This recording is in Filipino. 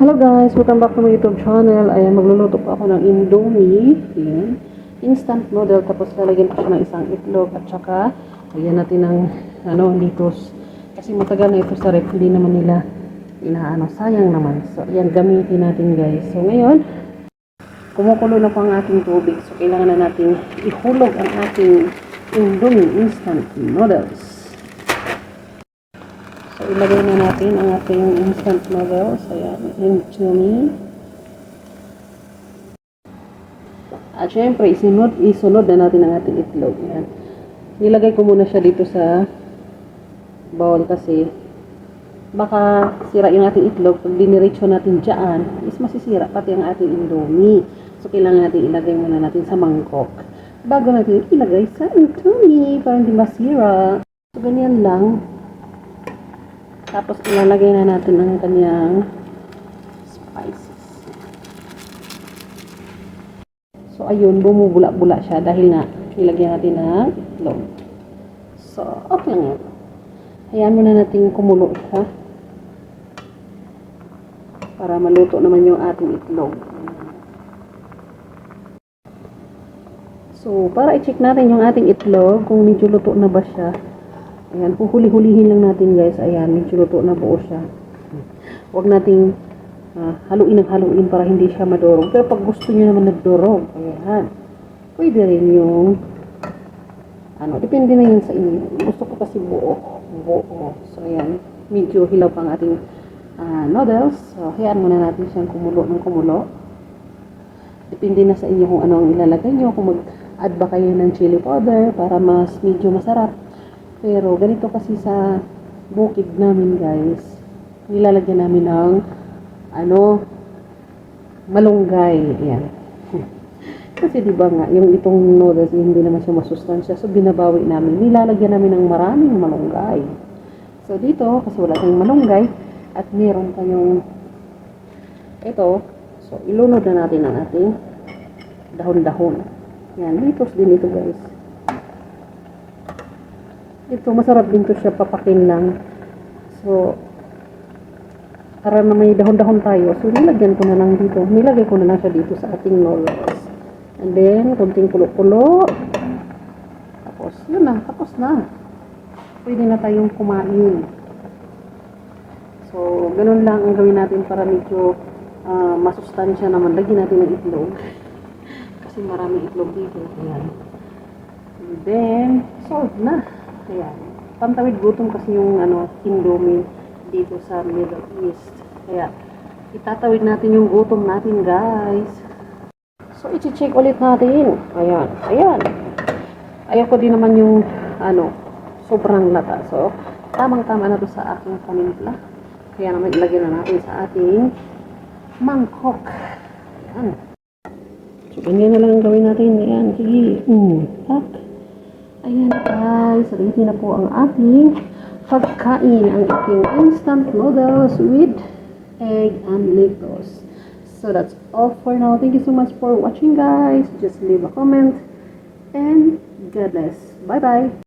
Hello guys, welcome back to my YouTube channel. Ayan, magluluto po ako ng Indomie. Ayan. Instant noodle. Tapos lalagyan ko siya ng isang itlog. At saka, lagyan natin ng ano, litos. Kasi matagal na ito sa ref. Hindi naman nila inaano. Sayang naman. So, ayan, gamitin natin guys. So, ngayon, kumukulo na po ang ating tubig. So, kailangan na natin ihulog ang ating Indomie instant noodles. So, ilagay na natin ang ating instant noodles. Ayan, Indomie. At syempre, isunod, isunod na natin ang ating itlog. Ayan. Nilagay ko muna siya dito sa bowl kasi baka sira yung ating itlog. Pag diniretso natin dyan, is masisira pati ang ating indomie. So, kailangan natin ilagay muna natin sa mangkok. Bago natin ilagay sa indomie para hindi masira. So, ganyan lang. Tapos, ilalagay na natin ang kanyang spices. So, ayun, bumubula-bula siya dahil nga nilagyan natin ng itlog. So, okay lang yan. Hayaan muna natin kumulo siya para maluto naman yung ating itlog. So, para i-check natin yung ating itlog, kung medyo luto na ba siya. Ayan, huhuli-hulihin lang natin guys. Ayan, medyo luto na buo siya. Huwag nating ah, haluin ng haluin para hindi siya madurog. Pero pag gusto niyo naman nagdurog, ayan, pwede rin yung ano, depende na yun sa inyo. Gusto ko kasi buo. Buo. So, ayan, medyo hilaw pa ang ating ah, noodles. So, hayaan muna natin siyang kumulo ng kumulo. Depende na sa inyo kung ano ang ilalagay nyo. Kung mag-add ba kayo ng chili powder para mas medyo masarap. Pero ganito kasi sa bukid namin guys, nilalagyan namin ng ano, malunggay. Ayan. Kasi di ba nga, yung itong noodles, hindi naman siya masustansya. So, binabawi namin. Nilalagyan namin ng maraming malunggay. So, dito, kasi wala tayong malunggay, at meron tayong ito. So, ilunod na natin ang ating dahon-dahon. Yan, litos din ito guys. Ito, masarap din to siya papakin lang. So, para na may dahon-dahon tayo. So, nilagyan ko na lang dito. Nilagay ko na lang siya dito sa ating noodles. And then, kunting kulo-kulo. Tapos, yun na. Tapos na. Pwede na tayong kumain. So, ganun lang ang gawin natin para medyo ah, masustansya naman. Lagyan natin ng itlog. Kasi marami itlog dito. Ayan. And then, solved na. Ayan. Pantawid gutom kasi yung ano, indomie dito sa Middle East. Kaya, itatawid natin yung gutom natin, guys. So, i-check ulit natin. Ayan. Ayan. Ayoko din naman yung, ano, sobrang lata. So, tamang-tama na to sa aking panimpla. Kaya naman ilagay na natin sa ating mangkok. Ayan. So, ganyan na lang ang gawin natin. Ayan. Sige. Mm. Tak. Ayan, guys. Ready na po ang ating pagkain. Ang aking instant noodles with egg and lettuce. So that's all for now. Thank you so much for watching guys. Just leave a comment and God bless. Bye bye.